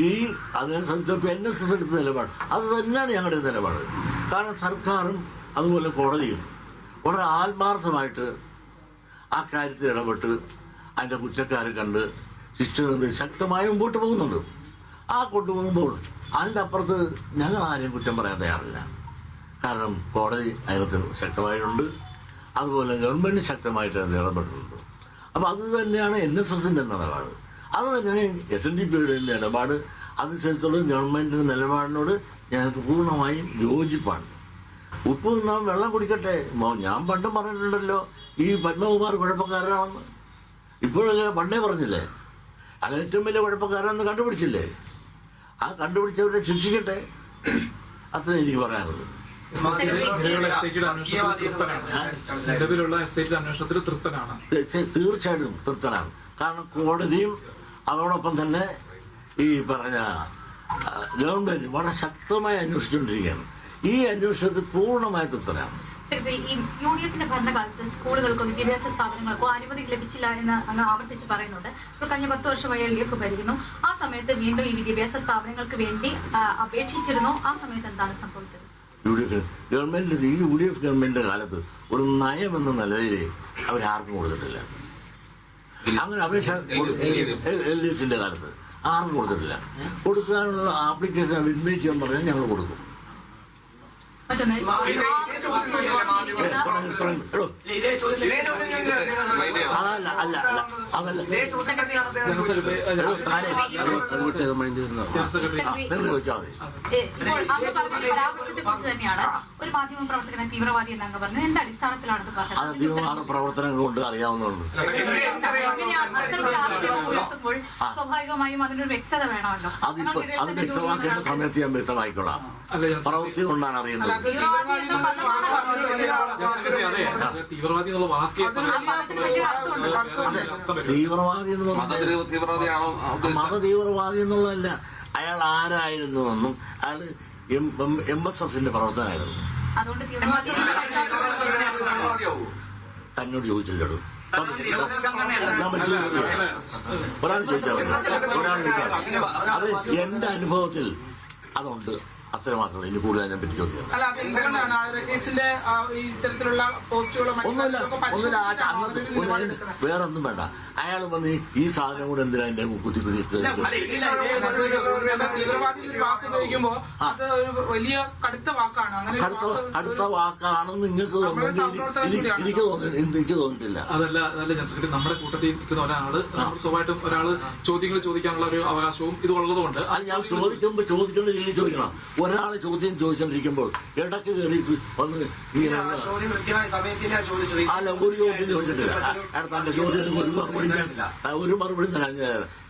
ഈ അതിനെ സംബന്ധിച്ചപ്പോൾ എൻ എസ് എസ് എടുത്ത നിലപാട്. അത് തന്നെയാണ് ഞങ്ങളുടെ നിലപാട്. കാരണം സർക്കാരും അതുപോലെ കോടതിയും വളരെ ആത്മാർത്ഥമായിട്ട് ആ കാര്യത്തിൽ ഇടപെട്ട് അതിന്റെ കുറ്റക്കാരെ കണ്ട് ശിക്ഷ ശക്തമായി മുമ്പോട്ട് പോകുന്നുണ്ട്. ആ കൊണ്ടുപോകുമ്പോൾ അതിന്റെ അപ്പുറത്ത് ഞങ്ങൾ ആരെയും കുറ്റം പറയാൻ തയ്യാറില്ല. കാരണം കോടതി അതിനകത്ത് ശക്തമായിട്ടുണ്ട്. അതുപോലെ ഗവൺമെന്റ് ശക്തമായിട്ട് അതിൽ ഇടപെട്ടിട്ടുണ്ട്. അപ്പോൾ അത് തന്നെയാണ് എൻ എസ് എസിന്റെ നിലപാട്. അത് തന്നെയാണ് എസ് എൻ ഡി പിയുടെ നിലപാട് അതനുസരിച്ചുള്ള ഗവൺമെന്റിന്റെ നിലപാടിനോട് ഞങ്ങൾക്ക് പൂർണമായും യോജിപ്പാണ്. ഉപ്പ് നിന്നാൽ വെള്ളം കുടിക്കട്ടെ. ഞാൻ പണ്ടും പറഞ്ഞിട്ടുണ്ടല്ലോ ഈ പത്മകുമാർ കുഴപ്പക്കാരനാണെന്ന്. ഇപ്പോഴല്ലേ പണ്ടേ പറഞ്ഞില്ലേ? അത് ഏറ്റവും വലിയ കുഴപ്പക്കാരാണെന്ന് കണ്ടുപിടിച്ചില്ലേ? ആ കണ്ടുപിടിച്ചവരെ ശിക്ഷിക്കട്ടെ. അത്ര എനിക്ക് പറയാനുള്ളത് നിലവിലുള്ള എസ് അന്വേഷണത്തിൽ തൃപ്തനാണ്. തീർച്ചയായിട്ടും തൃപ്തനാണ്. കാരണം കോടതിയും അതോടൊപ്പം തന്നെ ഈ പറഞ്ഞ ഗവൺമെന്റ് വളരെ ശക്തമായി അന്വേഷിച്ചുകൊണ്ടിരിക്കുകയാണ്. ഈ അന്വേഷണത്തിൽ പൂർണമായ തൃപ്തരാണ് ഈ യു ഡി എഫിന്റെ ഭരണകാലത്ത് സ്കൂളുകൾക്കോ വിദ്യാഭ്യാസ സ്ഥാപനങ്ങൾക്കോ അനുമതി ലഭിച്ചില്ല എന്ന് അങ്ങ് ആവർത്തിച്ച് പറയുന്നുണ്ട്. ഇപ്പോൾ കഴിഞ്ഞ പത്ത് വർഷമായി എൽ ഡി എഫ് ഭരിക്കുന്നു. ആ സമയത്ത് വീണ്ടും ഈ വിദ്യാഭ്യാസ സ്ഥാപനങ്ങൾക്ക് വേണ്ടി അപേക്ഷിച്ചിരുന്നു. ആ സമയത്ത് എന്താണ് സംഭവിച്ചത്? യു ഡി എഫ് ഗവൺമെന്റ് ഈ യു ഡി എഫ് ഗവൺമെന്റിന്റെ കാലത്ത് ഒരു നയം എന്ന നിലയിൽ അവരാർക്കും കൊടുത്തിട്ടില്ല. അങ്ങനെ അപേക്ഷ എൽ ഡി എഫിന്റെ കാലത്ത് ആർക്കും കൊടുത്തിട്ടില്ല കൊടുക്കാനുള്ള ആപ്ലിക്കേഷൻ അഡ്മിറ്റ് ചെയ്യാൻ പറഞ്ഞാൽ ഞങ്ങൾ കൊടുക്കും മറ്റൊന്ന് ഏ, തുടങ്ങി, തുടങ്ങി. എടോ, ഇതേ ചോദ്യം തന്നെയാണ് അതല്ല അല്ല അല്ല. അതല്ല. ഇതേ ചോദ്യം തന്നെയാണ് അദ്ദേഹം ജനറൽ സെക്രട്ടറി എടോ, താനെ എടോ, അത് വിട്ട് അത് മൈൻഡ് ചെയ്യുന്നോ? ജനറൽ സെക്രട്ടറി ആ, നിങ്ങൾ ചോദിച്ചാൽ മതി? ഏ, ഇപ്പോൾ അങ്ങ് പറഞ്ഞ ഈ പരാമർശത്തെ കുറിച്ച് തന്നെയാണ് ഒരു മാധ്യമ പ്രവർത്തകനെ തീവ്രവാദി എന്ന് അങ്ങ് പറഞ്ഞു. എന്ത് അടിസ്ഥാനത്തിലാണ് ഇത് അത് പറഞ്ഞത് തീവ്രവാദ പ്രവർത്തനങ്ങൾ കൊണ്ട് ഉയർത്തുമ്പോൾ സ്വാഭാവികമായും അതിനൊരു വ്യക്തത വേണമല്ലോ. അത് വ്യക്തമാക്കേണ്ട സമയത്ത് ഞാൻ വ്യക്തമായിക്കൊള്ളാം. പ്രവൃത്തി കൊണ്ടാണ് അറിയുന്നത്. തീവ്രവാദി തീവ്രവാദി എന്നുള്ള വാക്ക് എന്ന് പറഞ്ഞാൽ മതതീവ്രവാദി മത തീവ്രവാദി എന്നുള്ളതല്ല അയാൾ ആരായിരുന്നു എന്നും അയാൾ എം എസ് എഫിന്റെ പ്രവർത്തനമായിരുന്നു തന്നോട് ചോദിച്ചല്ലോ ഒരാൾ ചോദിച്ചാൽ ഒരാൾ ചോദിച്ചാൽ അത് എന്റെ അനുഭവത്തിൽ അതുണ്ട്. അത്ര മാത്രമേ ഇനി കൂടുതൽ അതിനെ പറ്റി ചോദിക്കാം ഒന്നുമില്ല അന്നത്തെ? വേറെ ഒന്നും വേണ്ട. അയാൾ വന്ന് ഈ- സാധനം കൂടെ എന്തിനാ എന്റെ കുത്തിപ്പിടി കടുത്ത വാക്കാണ്. അങ്ങനെ അടുത്ത വാക്ക് വാക്കാണെന്ന് നിങ്ങൾക്ക് തോന്നുന്നെങ്കിൽ നമ്മുടെ എനിക്ക് സഹപ്രവർത്തകൻ എനിക്ക് തോന്നി എനിക്ക് തോന്നിയിട്ടില്ല. അതല്ല അതല്ല സെക്രട്ടറി നമ്മുടെ കൂട്ടത്തിൽ നിൽക്കുന്ന ഒരാൾ നമ്മൾ സ്വാഭാവികമായിട്ടും ഒരാൾ ചോദ്യങ്ങൾ ചോദിക്കാനുള്ള ഒരു അവകാശവും ഇത് ഉള്ളതുകൊണ്ട് അത് ഞാൻ ചോദിക്കുമ്പോ ചോദിക്കേണ്ട രീതിയിൽ ചോദിക്കണം. ഒരാൾ ചോദ്യം ചോദിച്ചോണ്ടിരിക്കുമ്പോൾ ഇടയ്ക്ക് കയറി വന്ന് അല്ല ഒരു ചോദ്യം ചോദിച്ചിട്ടില്ല. ചോദ്യം ഒരു മറുപടി ഒരു മറുപടി തരാൻ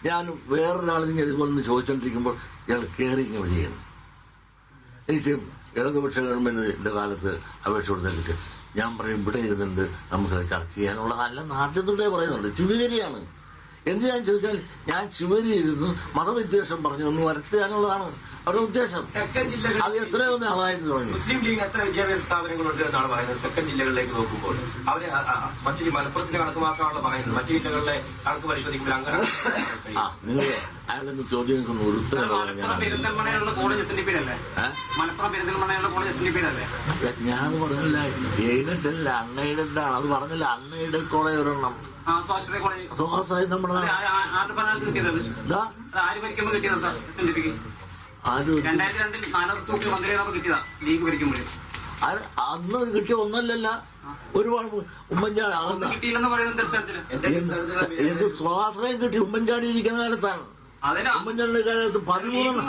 ഞാൻ വേറൊരാൾ ഇങ്ങനെ ഇതുപോലെ ഒന്ന് ചോദിച്ചോണ്ടിരിക്കുമ്പോൾ ഇയാൾ കയറി ഇങ്ങനെ വിളിക്കുന്നു എനിക്ക് ഇടതുപക്ഷ ഗവൺമെന്റിന്റെ കാലത്ത് അപേക്ഷ കൊടുത്തിട്ട് ഞാൻ പറയും ഇവിടെ ഇരുന്നുണ്ട് നമുക്ക് ചർച്ച ചെയ്യാനുള്ള നല്ല ആദ്യം തൊട്ടേ പറയുന്നുണ്ട്. ശിവഗിരിയാണ് എന്ത് ഞാൻ ചോദിച്ചാൽ ഞാൻ ചുമരി ഇരുന്നു മതവിദ്വേഷം പറഞ്ഞു ഒന്ന് വരുത്തുക അവരുടെ ഉദ്ദേശം. അത് എത്രയോ നാളായിട്ട് തുടങ്ങി. മുസ്ലിം ലീഗ് എത്ര വിദ്യാഭ്യാസ സ്ഥാപനങ്ങളുണ്ട് എന്നാണ് പറയുന്നത്? തെക്കൻ ജില്ലകളിലേക്ക് നോക്കുമ്പോൾ. അവർ മറ്റു മലപ്പുറത്തിന്റെ കണക്ക് മാത്രമാണല്ലോ പറയുന്നത്. മറ്റു ജില്ലകളിലെ കണക്ക് പരിശോധിക്കുമ്പോൾ അങ്ങനെ ആ നിങ്ങൾ അയാളൊന്ന് ചോദ്യങ്ങൾക്ക് ഒരു ഉത്തരം ഞാനത് പറഞ്ഞില്ല എയ്ഡഡ് അല്ല അൺഎയ്ഡഡ് ആണ്. അത് പറഞ്ഞില്ല അൺഎയ്ഡഡ് കോളേജ് ഒരെണ്ണം. സ്വാശ്രയ നമ്മുടെ ആര് ഭരിക്കുമ്പോൾ സാർ എസ് എൻ ഡി പിക്ക് രണ്ടായിരത്തി രണ്ടിൽ നാലാം കിട്ടിയതാ ലീഗ് ഭരിക്കുമ്പോൾ അന്ന് കിട്ടിയ ഒന്നല്ലല്ല. ഒരുപാട് ഉമ്മൻചാടി എന്ത് സ്വാശ്രയം കിട്ടി? ഉമ്മൻചാടി ഇരിക്കുന്ന കാലത്താണ്. അതിന്. ഉമ്മൻചാണ്ടി കാലത്ത് പതിമൂന്നെണ്ണം.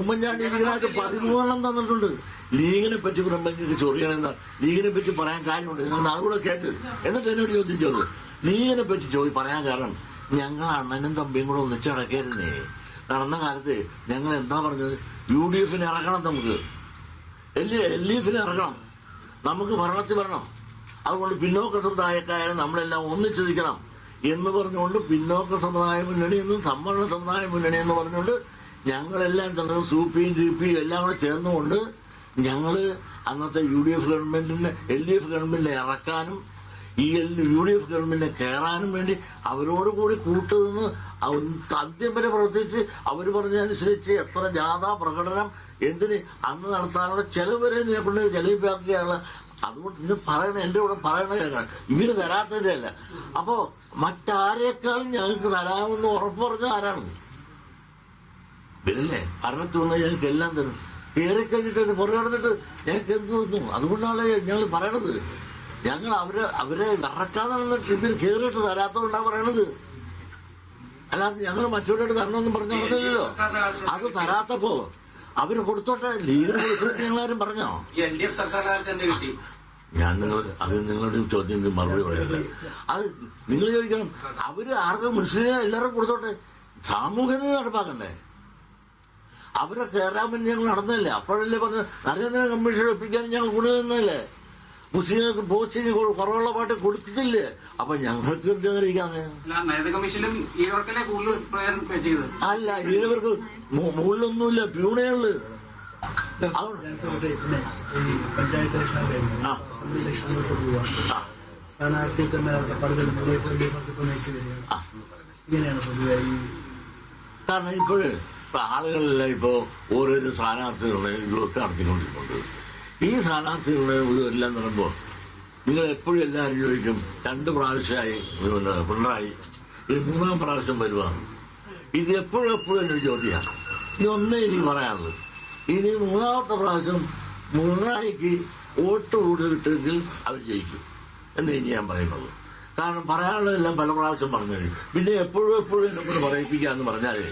ഉമ്മൻചാണ്ടി ഇരിക്കുന്ന കാലത്ത് പതിമൂന്നെണ്ണം തന്നിട്ടുണ്ട്. ലീഗിനെ പറ്റി പറയുമ്പോൾ ചൊറിയണെന്താ ലീഗിനെ പറ്റി പറയാൻ കാര്യമുണ്ട്. നിങ്ങൾ നാളുകൂടെ കേൾക്ക് എന്നിട്ട് എന്നോട് ചോദിച്ചോളൂ ലീഗിനെ പറ്റി ചോദി പറയാൻ കാരണം ഞങ്ങൾ അണ്ണനും തമ്പിയും കൂടെ ഒന്നിച്ച് നടക്കരുന്നേ നടന്ന കാലത്ത് ഞങ്ങൾ എന്താ പറഞ്ഞത്? യു ഡി എഫിന് ഇറങ്ങണം നമുക്ക്. എൽ എൽ ഡി എഫിന് ഇറങ്ങണം. നമുക്ക് ഭരണത്തിൽ വരണം. അതുകൊണ്ട് പിന്നോക്ക സമുദായക്കാരെ നമ്മളെല്ലാം ഒന്നിച്ചു നിൽക്കണം എന്ന് പറഞ്ഞുകൊണ്ട് പിന്നോക്ക സമുദായ മുന്നണി എന്നും സംവരണ സമുദായ മുന്നണി എന്ന് പറഞ്ഞുകൊണ്ട് ഞങ്ങളെല്ലാം തന്നെ സൂപ്പിയും പിയും എല്ലാം കൂടെ ചേർന്നുകൊണ്ട് ഞങ്ങൾ അന്നത്തെ യു ഡി എഫ് ഗവൺമെന്റിനെ എൽ ഡി എഫ് ഗവൺമെന്റിനെ ഇറക്കാനും ഈ യു ഡി എഫ് ഗവൺമെന്റിനെ കയറാനും വേണ്ടി അവരോട് കൂടി കൂട്ടുനിന്ന് അന്ത്യം വരെ പ്രവർത്തിച്ച് അവർ പറഞ്ഞതനുസരിച്ച് എത്ര ജാഥ പ്രകടനം എന്തിന് അന്ന് നടത്താനുള്ള ചെലവ് വരെ ഇതിനെ കൊണ്ട് അതുകൊണ്ട് ഇത് പറയണ എന്റെ കൂടെ പറയണ കേൾക്കണം. ഇവർ തരാത്തതിന്റെ അല്ല. അപ്പോ മറ്റാരേക്കാളും ഞങ്ങൾക്ക് തരാമെന്ന് ഉറപ്പ് പറഞ്ഞ ആരാണ്? ഇതല്ലേ? ഭരണത്തിൽ വന്നാൽ ഞങ്ങൾക്ക് എല്ലാം തരും. കയറി കഴിഞ്ഞിട്ട് പുറകെ നടന്നിട്ട് ഞങ്ങൾക്ക് എന്ത് തന്നു അതുകൊണ്ടാണ് ഞങ്ങൾ പറയണത്. ഞങ്ങൾ അവരെ അവരെ ഇറക്കാതെ ട്രിപ്പിൽ കയറിയിട്ട് തരാത്തതുകൊണ്ടാണ് പറയണത്. അല്ലാതെ ഞങ്ങൾ മറ്റവരോട് തരണമെന്നും പറഞ്ഞു നടന്നില്ലല്ലോ. അത് തരാത്തപ്പോ അവർ കൊടുത്തോട്ടെ. ലീഗിന് കൊടുത്തിട്ട് ഞങ്ങളാരും പറഞ്ഞോ? ഞാൻ നിങ്ങൾ അത് നിങ്ങളുടെ ചോദ്യം മറുപടി പറയല്ല അത് നിങ്ങൾ ചോദിക്കണം. അവർ ആർക്കും മുസ്ലിം എല്ലാവർക്കും കൊടുത്തോട്ടെ. സാമൂഹ്യത നടപ്പാക്കണ്ടേ? അവരെ കയറാൻ വേണ്ടി ഞങ്ങൾ നടന്നില്ലേ അപ്പോഴല്ലേ പറഞ്ഞു നരേന്ദ്ര കമ്മീഷൻ ഒപ്പിക്കാൻ ഞങ്ങൾ കൊണ്ടു നിന്നല്ലേ മുസ്ലിങ്ങൾക്ക് പോസ്റ്റിന് കുറവുള്ള പാട്ട് കൊടുത്തിട്ടില്ലേ? അപ്പൊ ഞങ്ങൾക്ക് എന്തായിരിക്കാന്ന് അല്ല ഈഴവർക്ക് മുകളിലൊന്നുമില്ല പ്യൂണയുള്ളു പഞ്ചായത്ത് ഇലക്ഷൻ. അസംബ്ലി സ്ഥാനാർത്ഥി തന്നെ. ഇങ്ങനെയാണ് പൊതുവെ കാരണം ഇപ്പോഴ് ഇപ്പൊ ആളുകളെല്ലാം ഇപ്പോ ഓരോരോ സ്ഥാനാർത്ഥികളെ ഇതൊക്കെ നടത്തിക്കൊണ്ടിരിക്കുന്നുണ്ട് ഈ സ്ഥാനാർത്ഥികളെ എല്ലാം നടക്കുമ്പോൾ നിങ്ങൾ എപ്പോഴും എല്ലാവരും ചോദിക്കും രണ്ട് പ്രാവശ്യമായി പിണറായി ഇത് മൂന്നാം പ്രാവശ്യം വരുവാണ്. ഇത് എപ്പോഴും എപ്പോഴും എന്നൊരു ചോദ്യമാണ്. ഇനി ഒന്നേ എനിക്ക് പറയാനുള്ളൂ. ഇനി മൂന്നാമത്തെ പ്രാവശ്യം പിണറായിക്ക് വോട്ട് കൂടുതൽ കിട്ടുമെങ്കിൽ അവർ ജയിക്കും. എന്ന് ഇനി ഞാൻ പറയുന്നത് കാരണം പറയാനുള്ളതെല്ലാം പല പ്രാവശ്യം പറഞ്ഞു കഴിഞ്ഞു. പിന്നെ എപ്പോഴും എപ്പോഴും എന്നെ കൊണ്ട് പറയിപ്പിക്കാന്ന് പറഞ്ഞാലേ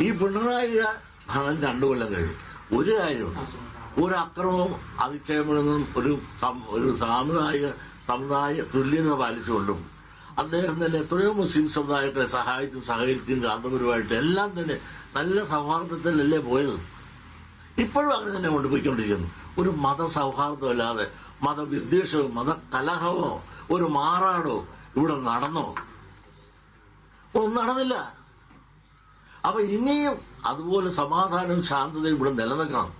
ഈ പിണറായിയുടെ ഭരണം രണ്ടു കൊല്ലം കഴിഞ്ഞു. ഒരു കാര്യമുണ്ട് ഒരു അക്രമവും അതിക്ഷേപങ്ങളൊന്നും ഒരു ഒരു സാമുദായിക സമുദായ തുല്യത പാലിച്ചുകൊണ്ടും അദ്ദേഹം തന്നെ എത്രയോ മുസ്ലിം സമുദായത്തെ സഹായിച്ചും സഹകരിച്ചും കാന്തപുരമായിട്ട് എല്ലാം തന്നെ നല്ല സൗഹാർദ്ദത്തിലല്ലേ പോയത്. ഇപ്പോഴും അങ്ങനെ തന്നെ കൊണ്ടുപോയിക്കൊണ്ടിരിക്കുന്നു. ഒരു മത മതസൗഹാർദ്ദമല്ലാതെ മതവിദ്വേഷമോ മതകലഹമോ ഒരു മാറാടോ ഇവിടെ നടന്നോ? ഒന്നും നടന്നില്ല. അപ്പൊ ഇനിയും അതുപോലെ സമാധാനവും ശാന്തതയും ഇവിടെ നിലനിൽക്കണം.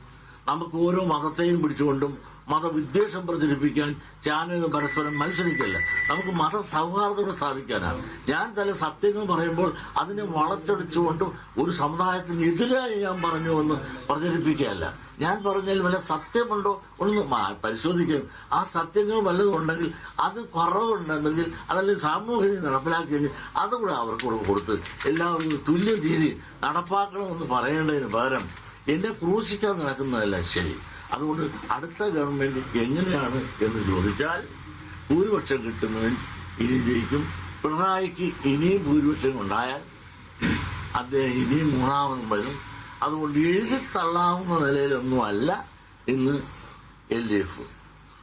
നമുക്ക് ഓരോ മതത്തെയും പിടിച്ചുകൊണ്ടും മതവിദ്വേഷം പ്രചരിപ്പിക്കാൻ ചാനലുകൾ പരസ്പരം മത്സരിക്കല്ല. നമുക്ക് മത സൗഹാർദ്ദം സ്ഥാപിക്കാനാണ്. ഞാൻ തല സത്യങ്ങൾ പറയുമ്പോൾ അതിനെ വളച്ചൊടിച്ചുകൊണ്ട് ഒരു സമുദായത്തിനെതിരായി ഞാൻ പറഞ്ഞു എന്ന് പ്രചരിപ്പിക്കുകയല്ല. ഞാൻ പറഞ്ഞാൽ വല്ല സത്യമുണ്ടോ ഒന്ന് പരിശോധിക്കും. ആ സത്യങ്ങൾ വല്ലതുണ്ടെങ്കിൽ അത് കുറവുണ്ടെങ്കിൽ അതല്ലെങ്കിൽ സാമൂഹിക നടപ്പിലാക്കി അതുകൂടെ അവർക്ക് കൂടെ കൊടുത്ത് എല്ലാവർക്കും തുല്യ രീതി നടപ്പാക്കണമെന്ന് പറയേണ്ടതിന് പകരം എന്നെ ക്രൂശിക്കാൻ നടക്കുന്നതല്ല ശരി. അതുകൊണ്ട് അടുത്ത ഗവൺമെന്റ് എങ്ങനെയാണ് എന്ന് ചോദിച്ചാൽ ഭൂരിപക്ഷം കിട്ടുന്നവൻ ഇനി ജയിക്കും. പിണറായിക്ക് ഇനിയും ഭൂരിപക്ഷം ഉണ്ടായാൽ അദ്ദേഹം ഇനിയും മൂന്നാമതും വരും. അതുകൊണ്ട് എഴുതി തള്ളാവുന്ന നിലയിലൊന്നും അല്ല ഇന്ന് L D F.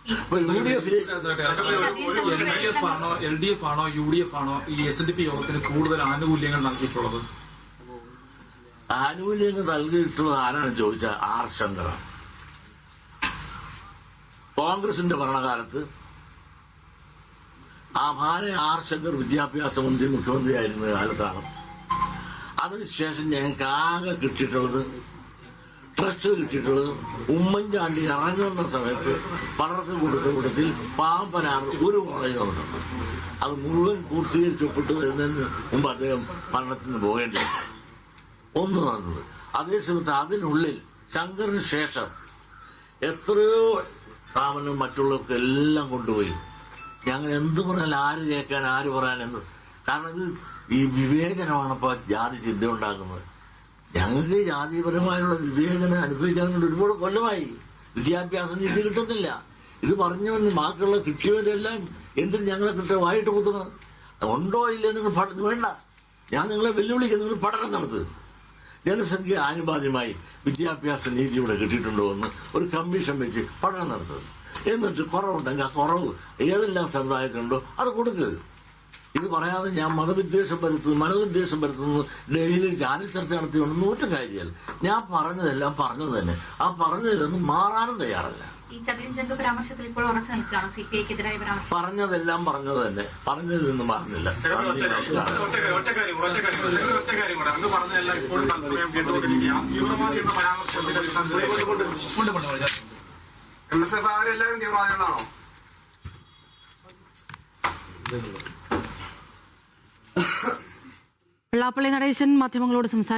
U D L D F ആണോ എൽ ഡി എഫ് ആണോ യു ഡി എഫ് ആണോ ഈ എസ് ഡി പി യോഗത്തിന് കൂടുതൽ ആനുകൂല്യങ്ങൾ നൽകിയിട്ടുള്ളത്? ആനുകൂല്യങ്ങൾ നൽകിയിട്ടുള്ളത് ആരാണ് ചോദിച്ചാൽ ആർ ശങ്കറാണ്. കോൺഗ്രസിന്റെ ഭരണകാലത്ത് ആ ഭാര്യ ആർ ശങ്കർ വിദ്യാഭ്യാസ മന്ത്രി മുഖ്യമന്ത്രിയായിരുന്ന കാലത്താണ്. അതിനുശേഷം ഞങ്ങൾക്ക് ആകെ കിട്ടിയിട്ടുള്ളത് ട്രസ്റ്റ് കിട്ടിയിട്ടുള്ളത് ഉമ്മൻചാണ്ടി ഇറങ്ങുന്ന സമയത്ത് പലർക്കും കൊടുത്ത കൂട്ടത്തിൽ പാമ്പനാർ ഒരു കോളേജ് വന്നിട്ടുണ്ട് അത് മുഴുവൻ പൂർത്തീകരിച്ച് ഒപ്പിട്ട് വരുന്നതിന് മുമ്പ് അദ്ദേഹം ഭരണത്തിന് പോകേണ്ടി. ഒന്ന് നടന്നത് അതേസമയത്ത് അതിനുള്ളിൽ ശങ്കറിന് ശേഷം എത്രയോ സ്ഥാപനം മറ്റുള്ളവർക്ക് എല്ലാം കൊണ്ടുപോയി. ഞങ്ങൾ എന്ത് പറഞ്ഞാൽ ആര് കേൾക്കാൻ ആര് പറയാൻ എന്ന് കാരണം ഇത് ഈ വിവേചനമാണ് ഇപ്പോൾ ജാതി ചിന്ത ഉണ്ടാക്കുന്നത് ഞങ്ങൾക്ക് ജാതിപരമായുള്ള വിവേചനം അനുഭവിക്കാൻ കൊണ്ട് ഒരുപാട് കൊല്ലമായി. വിദ്യാഭ്യാസം ഇത് കിട്ടുന്നില്ല ഇത് പറഞ്ഞു വന്ന് ബാക്കിയുള്ള കിട്ടിയവരെല്ലാം എന്തിന് ഞങ്ങളെ കിട്ടുക വായിട്ട് കുത്തുന്നത്? ഉണ്ടോ ഇല്ലേ നിങ്ങൾ പഠനം വേണ്ട. ഞാൻ നിങ്ങളെ വെല്ലുവിളിക്കുന്നു. നിങ്ങൾ പഠനം നടത്തുക. ജനസംഖ്യ ആനുപാതികമായി വിദ്യാഭ്യാസ നീതി ഇവിടെ കിട്ടിയിട്ടുണ്ടോ എന്ന് ഒരു കമ്മീഷൻ വെച്ച് പഠനം നടത്തുന്നു. എന്നിട്ട് കുറവുണ്ടെങ്കിൽ ആ കുറവ് ഏതെല്ലാം സമുദായത്തിലുണ്ടോ അത് കൊടുക്കുക ഇത് പറയാതെ ഞാൻ മതവിദ്വേഷം വരുത്തുന്നു മനവിദ്വേഷം വരുത്തുന്നു ഡൽഹിയിൽ ചാനൽ ചർച്ച നടത്തിയുണ്ടെന്ന് ഒറ്റ കാര്യമല്ല. ഞാൻ പറഞ്ഞതെല്ലാം പറഞ്ഞത് തന്നെ. ആ പറഞ്ഞതിലൊന്നും മാറാനും തയ്യാറല്ല. ഈ പരാമർശത്തിൽ ഇപ്പോൾ ഉറച്ചു നിൽക്കുകയാണ് സി പി ഐക്കെതിരായ പരാമർശം. പറഞ്ഞതെല്ലാം പറഞ്ഞത് തന്നെ. പറഞ്ഞതിൽ നിന്നും മാറുന്നില്ല. തീവ്രവാദികളാണോ? വെള്ളാപ്പള്ളി നടേശൻ മാധ്യമങ്ങളോട് സംസാരിച്ചു.